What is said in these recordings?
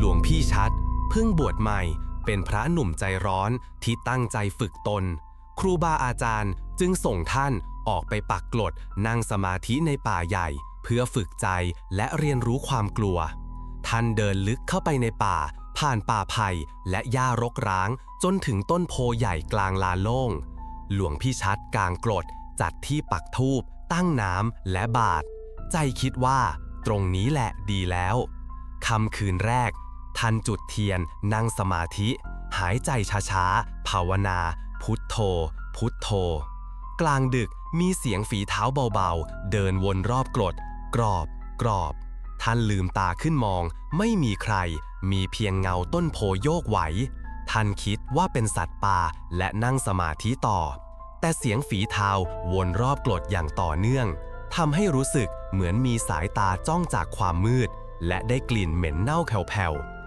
หลวงพี่ชัด เพิ่งบวชใหม่ เป็นพระหนุ่มใจร้อนที่ตั้งใจฝึกตน ครูบาอาจารย์จึงส่งท่านออกไปปักกลดนั่งสมาธิในป่าใหญ่ เพื่อฝึกใจและเรียนรู้ความกลัว ท่านเดินลึกเข้าไปในป่า ผ่านป่าไผ่และหญ้ารกร้าง จนถึงต้นโพใหญ่กลางลานโล่ง หลวงพี่ชัดกางกรดจัดที่ปักทูบตั้งน้ำและบาท ใจคิดว่า ตรงนี้แหละดีแล้ว คำคืนแรก ท่านจุดเทียน นั่งสมาธิ หายใจช้าๆ ภาวนา พุทโธ พุทโธ กลางดึกมีเสียงฝีเท้าเบาๆ เดินวนรอบกรด กรอบ กรอบ ท่านลืมตาขึ้นมอง ไม่มีใคร มีเพียงเงาต้นโพโยกไหว ท่านคิดว่าเป็นสัตว์ป่าและนั่งสมาธิต่อ แต่เสียงฝีเท้าวนรอบกรดอย่างต่อเนื่องทำให้รู้สึกเหมือนมีสายตาจ้องจากความมืด และได้กลิ่นเหม็นเน่าแผ่วๆ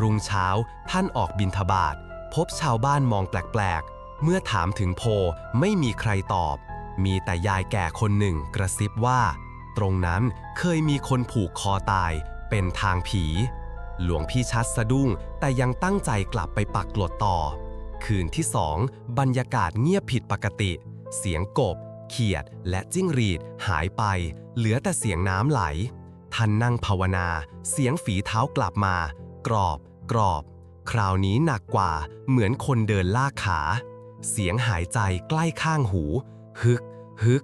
รุ่งเช้าท่านออกบินทบาทพบชาวบ้านมองแปลกๆ เมื่อถามถึงโพไม่มีใครตอบ มีแต่ยายแก่คนหนึ่งกระซิบว่า ตรงนั้นเคยมีคนผูกคอตายเป็นทางผี หลวงพี่ชัดสะดุ้งแต่ยังตั้งใจกลับไปปักกลดต่อ คืนที่สองบรรยากาศเงียบผิดปกติ เสียงกบ เขียดและจิ้งรีดหายไป เหลือแต่เสียงน้ำไหล ท่านนั่งภาวนา เสียงฝีเท้ากลับมา กรอบ กรอบ คราวนี้หนักกว่า เหมือนคนเดินลากขา เสียงหายใจใกล้ข้างหู ฮึก ฮึก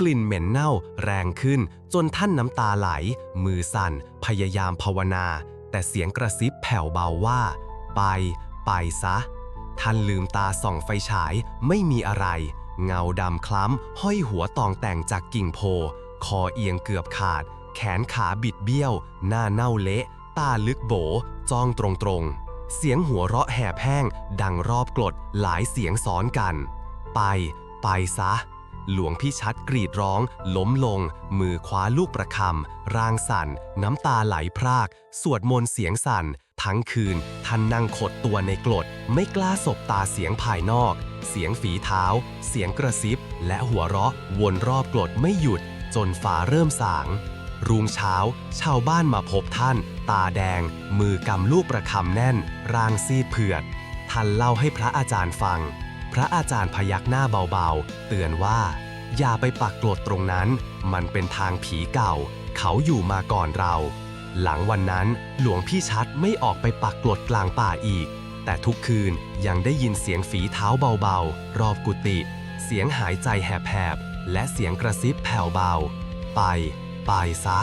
กลิ่นเหม็นเน่าแรงขึ้น จนท่านน้ำตาไหล มือสั่น พยายามภาวนา แต่เสียงกระซิบแผ่วเบาว่า ไป ไปซะ ท่านลืมตาส่องไฟฉาย ไม่มีอะไร เงาดำคล้ำ ห้อยหัวตองแต่งจากกิ่งโพ คอเอียงเกือบขาด แขนขาบิดเบี้ยว หน้าเน่าเละ ตาลึกโบ จ้องตรงๆ เสียงหัวเราะแหบแห้ง ดังรอบกรดหลายเสียงซ้อนกัน ไป ไปซะ หลวงพี่ชัดกรีดร้อง ล้มลง มือคว้าลูกประคำ ร่างสั่น น้ำตาไหลพราก สวดมนต์เสียงสั่น ทั้งคืน ท่านนั่งขดตัวในกรด ไม่กล้าสบตาเสียงภายนอก เสียงฝีเท้า เสียงกระซิบ และหัวเราะวนรอบกรดไม่หยุด จนฟ้าเริ่มสาง รุ่งเช้า ชาวบ้านมาพบท่าน ตาแดง มือกำลูกประคำแน่น ร่างซีดเผือด ท่านเล่าให้พระอาจารย์ฟัง พระอาจารย์พยักหน้าเบาๆ เตือนว่า อย่าไปปักกลดตรงนั้น มันเป็นทางผีเก่า เขาอยู่มาก่อนเรา หลังวันนั้นหลวงพี่ชัดไม่ออกไปปักกลดกลางป่าอีก แต่ทุกคืนยังได้ยินเสียงฝีเท้าเบาๆ รอบกุฏิเสียงหายใจแหบๆและเสียงกระซิบแผ่วเบา ไป ไปซะ